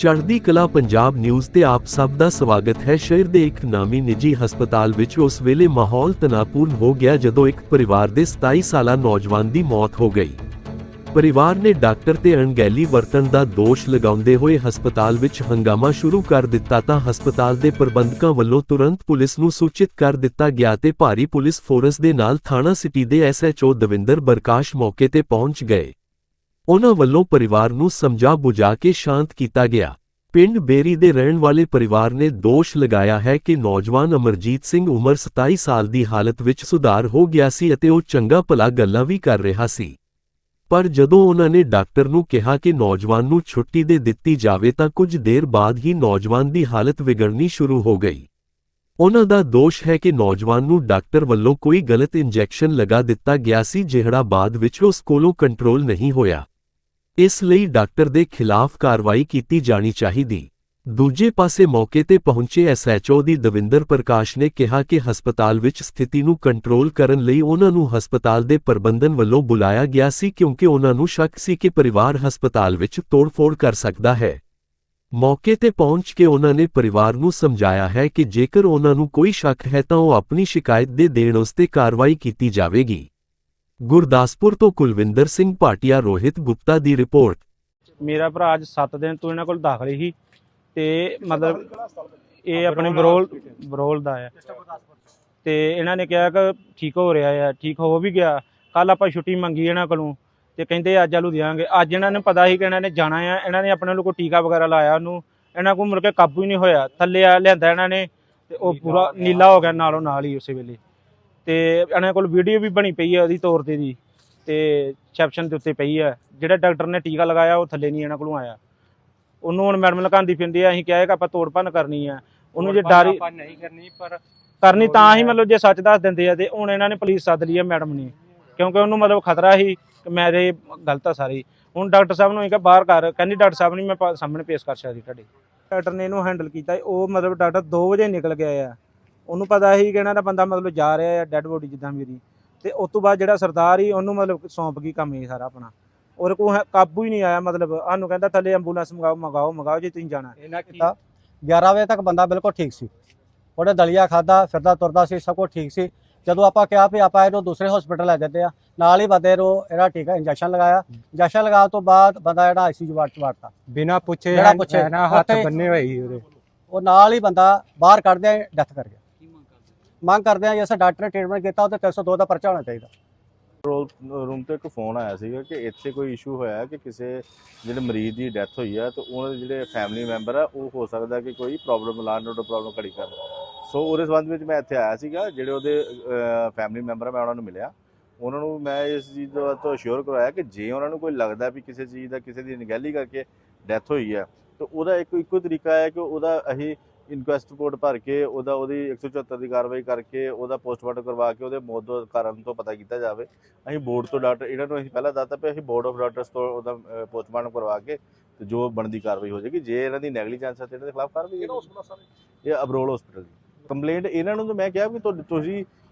ਚੜ੍ਹਦੀ ਕਲਾ ਪੰਜਾਬ ਨਿਊਜ਼ ਤੇ ਆਪ ਸਭ ਦਾ ਸਵਾਗਤ ਹੈ। ਸ਼ਹਿਰ ਦੇ ਇੱਕ ਨਾਮੀ ਨਿੱਜੀ ਹਸਪਤਾਲ ਵਿੱਚ ਉਸ ਵੇਲੇ ਮਾਹੌਲ ਤਣਾਅਪੂਰਨ ਹੋ ਗਿਆ ਜਦੋਂ ਇੱਕ ਪਰਿਵਾਰ ਦੇ 27 ਸਾਲਾ ਨੌਜਵਾਨ ਦੀ ਮੌਤ ਹੋ ਗਈ। ਪਰਿਵਾਰ ਨੇ ਡਾਕਟਰ ਤੇ ਅਣਗਹਿਲੀ ਵਰਤਣ ਦਾ ਦੋਸ਼ ਲਗਾਉਂਦੇ ਹੋਏ ਹਸਪਤਾਲ ਵਿੱਚ ਹੰਗਾਮਾ ਸ਼ੁਰੂ ਕਰ ਦਿੱਤਾ ਤਾਂ ਹਸਪਤਾਲ ਦੇ ਪ੍ਰਬੰਧਕਾਂ ਵੱਲੋਂ ਤੁਰੰਤ ਪੁਲਿਸ ਨੂੰ ਸੂਚਿਤ ਕਰ ਦਿੱਤਾ ਗਿਆ ਤੇ ਭਾਰੀ ਪੁਲਿਸ ਫੋਰਸ ਦੇ ਨਾਲ ਥਾਣਾ ਸਿਟੀ ਦੇ ਐਸਐਚਓ ਦਵਿੰਦਰ ਬਰਕਾਸ਼ ਮੌਕੇ ਤੇ ਪਹੁੰਚ ਗਏ। ਉਹਨਾਂ ਵੱਲੋਂ ਪਰਿਵਾਰ ਨੂੰ ਸਮਝਾ ਬੁਝਾ ਕੇ ਸ਼ਾਂਤ ਕੀਤਾ ਗਿਆ। ਪਿੰਡ ਬੇਰੀ ਦੇ ਰਹਿਣ ਵਾਲੇ ਪਰਿਵਾਰ ਨੇ ਦੋਸ਼ ਲਗਾਇਆ ਹੈ ਕਿ ਨੌਜਵਾਨ ਅਮਰਜੀਤ ਸਿੰਘ ਉਮਰ 27 ਸਾਲ ਦੀ ਹਾਲਤ ਵਿੱਚ ਸੁਧਾਰ ਹੋ ਗਿਆ ਸੀ ਅਤੇ ਉਹ ਚੰਗਾ ਭਲਾ ਗੱਲਾਂ ਵੀ ਕਰ ਰਿਹਾ ਸੀ। ਪਰ ਜਦੋਂ ਉਹਨਾਂ ਨੇ ਡਾਕਟਰ ਨੂੰ ਕਿਹਾ ਕਿ ਨੌਜਵਾਨ ਨੂੰ ਛੁੱਟੀ ਦੇ ਦਿੱਤੀ ਜਾਵੇ ਤਾਂ ਕੁਝ ਦੇਰ ਬਾਅਦ ਹੀ ਨੌਜਵਾਨ ਦੀ ਹਾਲਤ ਵਿਗੜਨੀ ਸ਼ੁਰੂ ਹੋ ਗਈ। ਉਹਨਾਂ ਦਾ ਦੋਸ਼ ਹੈ ਕਿ ਨੌਜਵਾਨ ਨੂੰ ਡਾਕਟਰ ਵੱਲੋਂ ਕੋਈ ਗਲਤ ਇੰਜੈਕਸ਼ਨ ਲਗਾ ਦਿੱਤਾ ਗਿਆ ਸੀ, ਜਿਹੜਾ ਬਾਅਦ ਵਿੱਚ ਉਸ ਕੋਲੋਂ ਕੰਟਰੋਲ ਨਹੀਂ ਹੋਇਆ। ਇਸ ਲਈ ਡਾਕਟਰ ਦੇ ਖਿਲਾਫ ਕਾਰਵਾਈ ਕੀਤੀ ਜਾਣੀ ਚਾਹੀਦੀ। ਦੂਜੇ ਪਾਸੇ ਮੌਕੇ ਤੇ ਪਹੁੰਚੇ ਐਸਐਚਓ ਦੀ ਦਵਿੰਦਰ ਪ੍ਰਕਾਸ਼ ਨੇ ਕਿਹਾ ਕਿ ਹਸਪਤਾਲ ਵਿੱਚ ਸਥਿਤੀ ਨੂੰ ਕੰਟਰੋਲ ਕਰਨ ਲਈ ਉਹਨਾਂ ਨੂੰ ਹਸਪਤਾਲ ਦੇ ਪ੍ਰਬੰਧਨ ਵੱਲੋਂ ਬੁਲਾਇਆ ਗਿਆ ਸੀ ਕਿਉਂਕਿ ਉਹਨਾਂ ਨੂੰ ਸ਼ੱਕ ਸੀ ਕਿ ਪਰਿਵਾਰ ਹਸਪਤਾਲ ਵਿੱਚ ਤੋੜਫੋੜ ਕਰ ਸਕਦਾ ਹੈ। ਮੌਕੇ ਤੇ ਪਹੁੰਚ ਕੇ ਉਹਨਾਂ ਨੇ ਪਰਿਵਾਰ ਨੂੰ ਸਮਝਾਇਆ ਹੈ ਕਿ ਜੇਕਰ ਉਹਨਾਂ ਨੂੰ ਕੋਈ ਸ਼ੱਕ ਹੈ ਤਾਂ ਉਹ ਆਪਣੀ ਸ਼ਿਕਾਇਤ ਦੇ ਦੇਣ ਉਸ ਤੇ ਕਾਰਵਾਈ ਕੀਤੀ ਜਾਵੇਗੀ। ਗੁਰਦਾਸਪੁਰ ਤੋਂ ਕੁਲਵਿੰਦਰ ਸਿੰਘ ਭਾਟੀਆ, ਰੋਹਿਤ ਗੁਪਤਾ ਦੀ ਰਿਪੋਰਟ। ਮੇਰਾ ਭਰਾ ਅੱਜ 7 ਦਿਨ ਤੋਂ ਇਹਨਾਂ ਕੋਲ ਦਾਖਲ ਸੀ ਤੇ ਮਤਲਬ ਇਹ ਆਪਣੇ ਬਰੋਲ ਬਰੋਲ ਦਾ ਹੈ ਤੇ ਇਹਨਾਂ ਨੇ ਕਿਹਾ ਕਿ ਠੀਕ ਹੋ ਰਿਹਾ ਹੈ ਠੀਕ ਹੋ ਵੀ ਗਿਆ, ਕੱਲ ਆਪਾਂ ਛੁੱਟੀ ਮੰਗੀ ਇਹਨਾਂ ਕੋਲੋਂ, ਤੇ ਕਹਿੰਦੇ ਅੱਜ ਆਲੂ ਦਿਆਂਗੇ ਅੱਜ ਇਹਨਾਂ ਨੂੰ ਪਤਾ ਸੀ ਕਿ ਇਹਨਾਂ ਨੇ ਜਾਣਾ ਆ, ਇਹਨਾਂ ਨੇ ਆਪਣੇ ਨੂੰ ਕੋਈ ਟੀਕਾ ਵਗੈਰਾ ਲਾਇਆ ਉਹਨੂੰ, ਇਹਨਾਂ ਕੋਲ ਮੁੜ ਕੇ ਕਾਬੂ ਹੀ ਨਹੀਂ ਹੋਇਆ। ਥੱਲੇ ਆ, ਲਿਆਂਦਾ ਇਹਨਾਂ ਨੇ, ਤੇ ਉਹ ਪੂਰਾ ਨੀਲਾ ਹੋ ਗਿਆ ਨਾਲੋਂ ਨਾਲ ਹੀ ਉਸੇ ਵੇਲੇ। ਤੇ ਇਹਨਾਂ ਕੋਲ ਵੀਡੀਓ ਵੀ ਬਣੀ ਪਈ ਹੈ ਉਹਦੀ ਤੌਰ ਤੇ ਦੀ ਤੇ ਰਿਸੈਪਸ਼ਨ ਦੇ ਉੱਤੇ ਪਈ ਹੈ। ਜਿਹੜਾ ਡਾਕਟਰ ਨੇ ਟੀਕਾ ਲਗਾਇਆ ਉਹ ਥੱਲੇ ਨਹੀਂ ਇਹਨਾਂ ਕੋਲੋਂ ਆਇਆ। ਉਹਨੂੰ ਹੁਣ ਮੈਡਮ ਲਗਾਉਂਦੀ ਫਿਰਦੀ ਆ ਅਸੀਂ ਕਿਹਾ ਕਿ ਆਪਾਂ ਤੋੜ ਭੰਨ ਕਰਨੀ ਆ ਉਹਨੂੰ ਜੇ ਡਾਰੀ ਨਹੀਂ ਕਰਨੀ ਪਰ ਕਰਨੀ ਤਾਂ ਹੀ ਮਤਲਬ ਜੇ ਸੱਚ ਦੱਸ ਦਿੰਦੇ ਆ ਤੇ ਹੁਣ ਇਹਨਾਂ ਨੇ ਪੁਲਿਸ ਸੱਦ ਲਈ ਆ ਮੈਡਮ ਨੇ। ਕਿਉਂਕਿ ਉਹਨੂੰ ਮਤਲਬ ਖਤਰਾ ਸੀ ਕਿ ਮੇਰੇ ਗਲਤ ਆ ਸਾਰੀ। ਹੁਣ ਡਾਕਟਰ ਸਾਹਿਬ ਨੂੰ ਇਹ ਕਿ ਬਾਹਰ ਕਰ ਕਹਿੰਦੀ ਡਾਕਟਰ ਸਾਹਿਬ ਨਹੀਂ ਮੈਂ ਸਾਹਮਣੇ ਪੇਸ਼ ਕਰ ਸਕਦੀ ਤੁਹਾਡੇ। ਡਾਕਟਰ ਨੇ ਇਹਨੂੰ ਹੈਂਡਲ ਕੀਤਾ ਉਹ ਮਤਲਬ ਡਾਕਟਰ 2 ਵਜੇ ਨਿਕਲ ਗਿਆ ਆ ਉਹਨੂੰ ਪਤਾ ਸੀ ਕਿ ਇਹਨਾਂ ਦਾ ਬੰਦਾ ਮਤਲਬ ਜਾ ਰਿਹਾ ਆ ਡੈੱਡ ਬੋਡੀ ਜਿੱਦਾਂ ਮੇਰੀ। ਤੇ ਉਸ ਤੋਂ ਬਾਅਦ ਜਿਹੜਾ ਸਰਦਾਰ ਹੀ ਉਹਨੂੰ ਮਤਲਬ ਸੌਂਪ ਗਈ ਕੰਮ ਇਹ ਸਾਰਾ ਆਪਣਾ। ਔਰ ਕੋ ਕਾਬੂ ਹੀ ਨਹੀਂ ਆਇਆ ਮਤਲਬ। ਸਾਨੂੰ ਕਹਿੰਦਾ ਥੱਲੇ ਐਂਬੂਲੈਂਸ ਮੰਗਾਓ ਮੰਗਾਓ ਮੰਗਾਓ ਜੇ ਤੁਸੀਂ ਜਾਣਾ। ਇਹਨਾਂ ਕੀ ਕੀਤਾ। 11 ਵਜੇ ਤੱਕ ਬੰਦਾ ਬਿਲਕੁਲ ਠੀਕ ਸੀ। ਉਹਨੇ ਦਲੀਆ ਖਾਦਾ ਫਿਰਦਾ ਤੁਰਦਾ ਸੀ ਸਭ ਕੁਝ ਠੀਕ ਸੀ। ਜਦੋਂ ਆਪਾਂ ਕਿਹਾ ਵੀ ਆਪਾਂ ਇਹਨੂੰ ਦੂਸਰੇ ਹਸਪੀਟਲ ਲੈ ਜਾਂਦੇ ਆ ਨਾਲ ਹੀ ਬੰਦੇ ਨੂੰ ਇਹਦਾ ਟੀਕਾ ਇੰਜੈਕਸ਼ਨ ਲਗਾਇਆ। ਇੰਜੈਕਸ਼ਨ ਲਗਾਉਣ ਤੋਂ ਬਾਅਦ ਬੰਦਾ ਜਿਹੜਾ ਆਈਸੀਯੂ ਵਾਰਡ ਚ ਵੜਤਾ ਬਿਨਾ ਪੁੱਛੇ ਨਾ ਹੱਥ ਬੰਨੇ ਉਹਦੇ। ਉਹ ਨਾਲ ਹੀ ਬੰਦਾ ਬਾਹਰ ਕੱਢਦਿਆਂ ਡੈਥ ਕਰ ਗਿਆ। ਮੰਗ ਕਰਦੇ ਆ ਜਿਸ ਡਾਕਟਰ ਨੇ ਟ੍ਰੀਟਮੈਂਟ ਕੀਤਾ ਉਹ 302 ਦਾ ਪਰਚਾ ਹੋਣਾ ਚਾਹੀਦਾ। ਕੰਟਰੋਲ ਰੂਮ ਤੋਂ ਇੱਕ ਫੋਨ ਆਇਆ ਸੀਗਾ ਕਿ ਇੱਥੇ ਕੋਈ ਇਸ਼ੂ ਹੋਇਆ ਕਿ ਕਿਸੇ ਜਿਹੜੇ ਮਰੀਜ਼ ਦੀ ਡੈਥ ਹੋਈ ਹੈ ਤੇ ਉਹਨਾਂ ਦੇ ਜਿਹੜੇ ਫੈਮਿਲੀ ਮੈਂਬਰ ਆ, ਉਹ ਹੋ ਸਕਦਾ ਕਿ ਕੋਈ ਪ੍ਰੋਬਲਮ ਲਾਂਡ ਰੋਡ ਪ੍ਰੋਬਲਮ ਖੜੀ ਕਰਨ ਸੋ ਉਹਦੇ ਸੰਬੰਧ ਵਿੱਚ ਮੈਂ ਇੱਥੇ ਆਇਆ ਸੀਗਾ, ਜਿਹੜੇ ਉਹਦੇ ਫੈਮਿਲੀ ਮੈਂਬਰ ਆ, ਮੈਂ ਉਹਨਾਂ ਨੂੰ ਮਿਲਿਆ। ਉਹਨਾਂ ਨੂੰ ਮੈਂ ਇਸ ਚੀਜ਼ ਦਾ ਤੋਂ ਅਸ਼ੋਰ ਕਰਵਾਇਆ ਕਿ ਜੇ ਉਹਨਾਂ ਨੂੰ ਕੋਈ ਲੱਗਦਾ ਵੀ ਕਿਸੇ ਚੀਜ਼ ਦਾ, ਕਿਸੇ ਦੀ ਅਣਗਹਿਲੀ ਕਰਕੇ ਡੈਥ ਹੋਈ ਹੈ ਤਾਂ ਉਹਦਾ ਇੱਕ, ਇੱਕੋ ਤਰੀਕਾ ਹੈ ਕਿ ਉਹਦਾ ਅਸੀਂ ਇਨਕੁਐਸਟ ਰਿਪੋਰਟ ਭਰ ਕੇ ਉਹਦਾ ਉਹਦੀ 174 ਦੀ ਕਾਰਵਾਈ ਕਰਕੇ ਉਹਦਾ ਪੋਸਟਮਾਰਟਮ ਕਰਵਾ ਕੇ ਉਹਦੇ ਮੌਤ ਦਾ ਕਾਰਨ ਤੋਂ ਪਤਾ ਕੀਤਾ ਜਾਵੇ। ਅਸੀਂ ਬੋਰਡ ਤੋਂ ਡਾਕਟਰ ਇਹਨਾਂ ਨੂੰ ਅਸੀਂ ਪਹਿਲਾਂ ਦੱਸਤਾ ਵੀ ਅਸੀਂ ਬੋਰਡ ਆਫ ਡਾਕਟਰਸ ਤੋਂ ਉਹਦਾ ਪੋਸਟਮਾਰਟਮ ਕਰਵਾ ਕੇ ਤੇ ਜੋ ਬਣਦੀ ਕਾਰਵਾਈ ਹੋ ਜਾਏਗੀ ਜੇ ਇਹਨਾਂ ਦੀ ਨੈਗਲੀਜੈਂਸ ਹੈ ਤੇ ਇਹਨਾਂ ਦੇ ਖਿਲਾਫ ਕਾਰਵਾਈ। ਇਹ? ਅਬਰੋਲ ਹਸਪੀਟਲ ਕੰਪਲੇਂਟ ਇਹਨਾਂ ਨੂੰ ਤਾਂ ਮੈਂ ਕਿਹਾ ਵੀ ਤੁਸੀਂ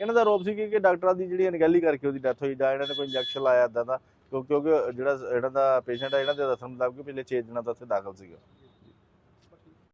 ਇਹਨਾਂ ਦਾ ਆਰੋਪ ਸੀ ਕਿ ਡਾਕਟਰਾਂ ਦੀ ਜਿਹੜੀ ਅਣਗਹਿਲੀ ਕਰਕੇ ਉਹਦੀ ਡੈਥ ਹੋਈ ਜਾਂ ਇਹਨਾਂ ਨੇ ਕੋਈ ਇੰਜੈਕਸ਼ਨ ਲਾਇਆ ਇਦਾਂ ਦਾ ਕਿਉਂ- ਕਿਉਂਕਿ ਜਿਹੜਾ ਇਹਨਾਂ ਦਾ ਪੇਸ਼ੈਂਟ ਹੈ ਇਹਨਾਂ ਦੇ ਦੱਸਣ ਮੁਤਾਬਕ ਪਿਛਲੇ 6 ਦਿਨਾਂ ਤੋਂ ਉੱਥੇ ਦਾਖਲ ਸੀਗਾ